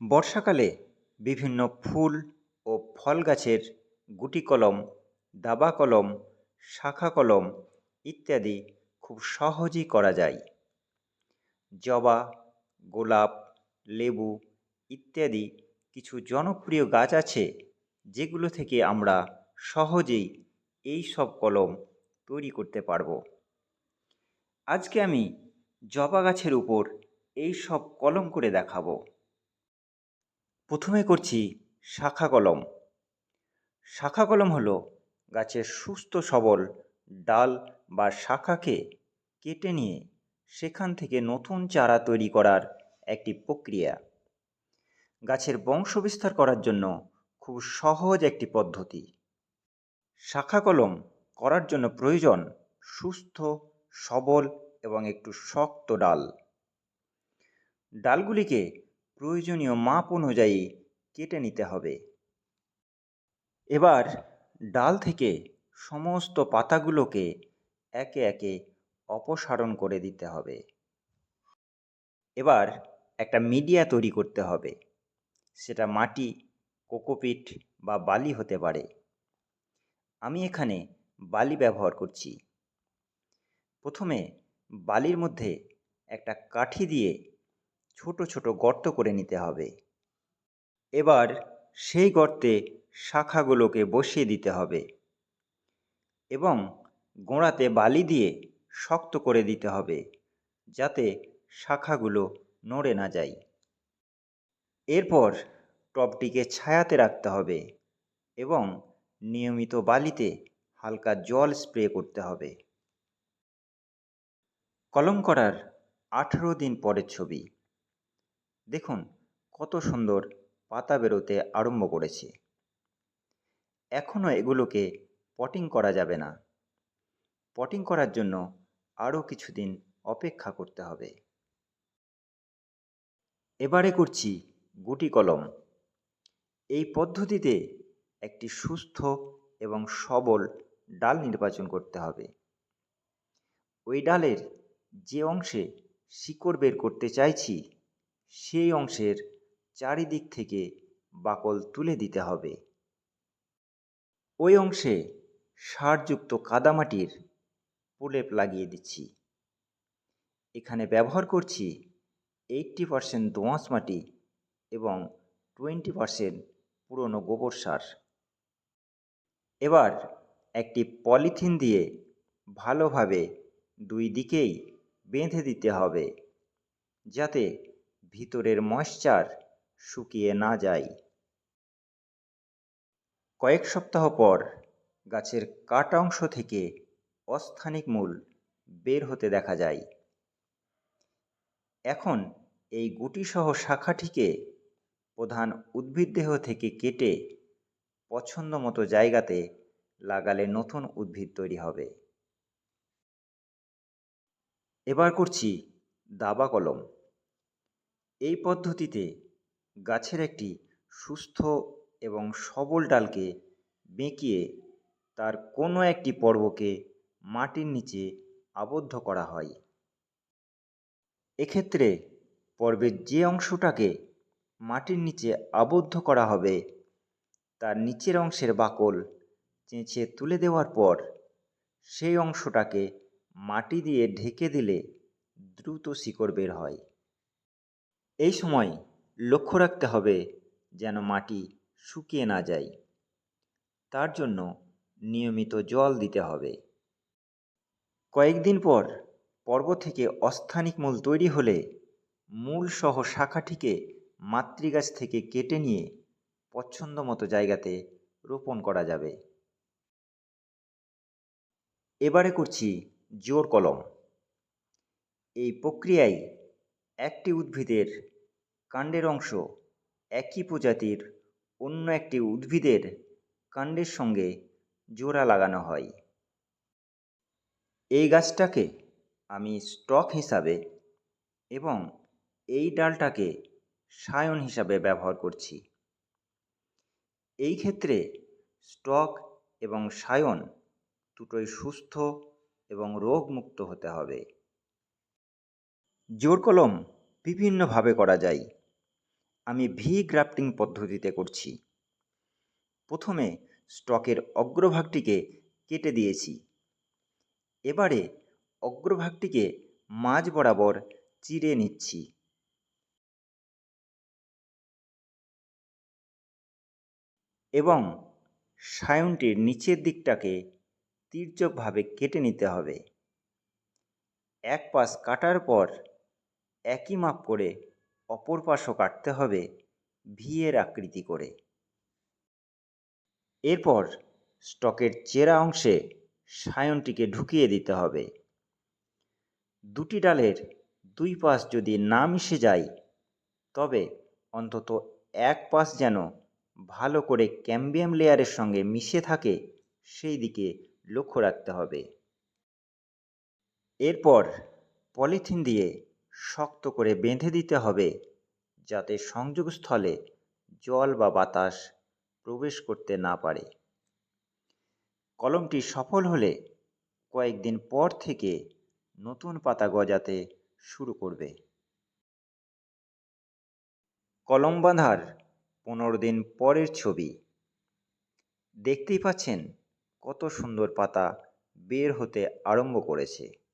বর্ষাকালে বিভিন্ন ফুল ও ফল গাছের গুটি কলম, দাবা কলম, শাখা কলম ইত্যাদি খুব সহজেই করা যায়। জবা, গোলাপ, লেবু ইত্যাদি কিছু জনপ্রিয় গাছ আছে যেগুলো থেকে আমরা সহজেই এই সব কলম তৈরি করতে পারব। আজকে আমি জবা গাছের উপর এই সব কলম করে দেখাবো। প্রথমে করছি শাখা কলম। শাখা কলম হলো গাছের সুস্থ সবল ডাল বা শাখাকে কেটে নিয়ে সেখান থেকে নতুন চারা তৈরি করার একটি প্রক্রিয়া। গাছের বংশবিস্তার করার জন্য খুব সহজ একটি পদ্ধতি। শাখা কলম করার জন্য প্রয়োজন সুস্থ, সবল এবং একটু শক্ত ডাল। ডালগুলিকে প্রয়োজনীয় মাপ অনুযায়ী কেটে নিতে হবে। এবার ডাল থেকে সমস্ত পাতাগুলোকে একে একে অপসারণ করে দিতে হবে। এবার একটা মিডিয়া তৈরি করতে হবে। সেটা মাটি, কোকোপিট বা বালি হতে পারে। আমি এখানে বালি ব্যবহার করছি। প্রথমে বালির মধ্যে একটা কাঠি দিয়ে ছোট ছোট গর্ত করে নিতে হবে। এবার সেই গর্তে শাখাগুলোকে বসিয়ে দিতে হবে এবং গোড়াতে বালি দিয়ে শক্ত করে দিতে হবে যাতে শাখাগুলো নড়ে না যায়। এরপর টবটিকে ছায়াতে রাখতে হবে এবং নিয়মিত বালিতে হালকা জল স্প্রে করতে হবে। কলম করার আঠেরো দিন পরের ছবি। দেখুন, কত সুন্দর পাতা বেরোতে আরম্ভ করেছে। এখনও এগুলোকে পটিং করা যাবে না। পটিং করার জন্য আরও কিছুদিন অপেক্ষা করতে হবে। এবারে করছি গুটি কলম। এই পদ্ধতিতে একটি সুস্থ এবং সবল ডাল নির্বাচন করতে হবে। ওই ডালের যে অংশে শিকড় বের করতে চাইছি সেই অংশের চারিদিক থেকে বাকল তুলে দিতে হবে। ওই অংশে সারযুক্ত কাদামাটির প্রলেপ লাগিয়ে দিচ্ছি। এখানে ব্যবহার করছি এইট্টি পারসেন্ট দোঁয়াশ মাটি এবং টোয়েন্টি পারসেন্ট পুরনো গোবর সার। এবার একটি পলিথিন দিয়ে ভালোভাবে দুই দিকেই বেঁধে দিতে হবে, যাতে ভিতরের ময়শ্চার শুকিয়ে না যায়। কয়েক সপ্তাহ পর গাছের কাটা অংশ থেকে অস্থানিক মূল বের হতে দেখা যায়। এখন এই গুটিসহ শাখাটিকে প্রধান উদ্ভিদদেহ থেকে কেটে পছন্দ মতো জায়গাতে লাগালে নতুন উদ্ভিদ তৈরি হবে। এবার করছি দাবা কলম। এই পদ্ধতিতে গাছের একটি সুস্থ এবং সবল ডালকে বেঁকিয়ে তার কোনো একটি পর্বকে মাটির নিচে আবদ্ধ করা হয়। এক্ষেত্রে পর্বের যে অংশটাকে মাটির নিচে আবদ্ধ করা হবে, তার নিচের অংশের বাকল চেঁচে তুলে দেওয়ার পর সেই অংশটাকে মাটি দিয়ে ঢেকে দিলে দ্রুত শিকড় বের হয়। এই সময় লক্ষ্য রাখতে হবে যেন মাটি শুকিয়ে না যায়। তার জন্য নিয়মিত জল দিতে হবে। কয়েকদিন পর পর্ব থেকে অস্থানিক মূল তৈরি হলে মূল সহ শাখাটিকে মাতৃগাছ থেকে কেটে নিয়ে পছন্দ মতো জায়গাতে রোপণ করা যাবে। এবারে করছি জোর কলম। এই প্রক্রিয়ায় একটি উদ্ভিদের কাণ্ডের অংশ একই প্রজাতির, অন্য একটি উদ্ভিদের কাণ্ডের সঙ্গে জোড়া লাগানো হয়। এই গাছটাকে আমি স্টক হিসাবে এবং এই ডালটাকে সায়ন হিসাবে ব্যবহার করছি। এই ক্ষেত্রে স্টক এবং সায়ন দুটোই সুস্থ এবং রোগমুক্ত হতে হবে। জোর কলম বিভিন্নভাবে করা যায়। আমি ভি গ্রাফটিং পদ্ধতিতে করছি। প্রথমে স্টকের অগ্রভাগটিকে কেটে দিয়েছি। এবারে অগ্রভাগটিকে মাঝ বরাবর চিরে নিচ্ছি। এবং সায়নটির নিচের দিকটাকে তীর্যকভাবে কেটে নিতে হবে। এক পাশ কাটার পর একই মাপ করে অপর পাশও কাটতে হবে ভিয়ের আকৃতি করে। এরপর স্টকের চেরা অংশে সায়নটিকে ঢুকিয়ে দিতে হবে। দুটি ডালের দুই পাশ যদি না মিশে যায়, তবে অন্তত এক পাশ যেন ভালো করে ক্যাম্বিয়াম লেয়ারের সঙ্গে মিশে থাকে, সেই দিকে লক্ষ্য রাখতে হবে। এরপর পলিথিন দিয়ে শক্ত করে বেঁধে দিতে হবে যাতে সংযোগস্থলে জল বা বাতাস প্রবেশ করতে না পারে। কলমটি সফল হলে কয়েকদিন পর থেকে নতুন পাতা গজাতে শুরু করবে। কলম বাঁধার পনেরো দিন পরের ছবি। দেখতেই পাচ্ছেন কত সুন্দর পাতা বের হতে আরম্ভ করেছে।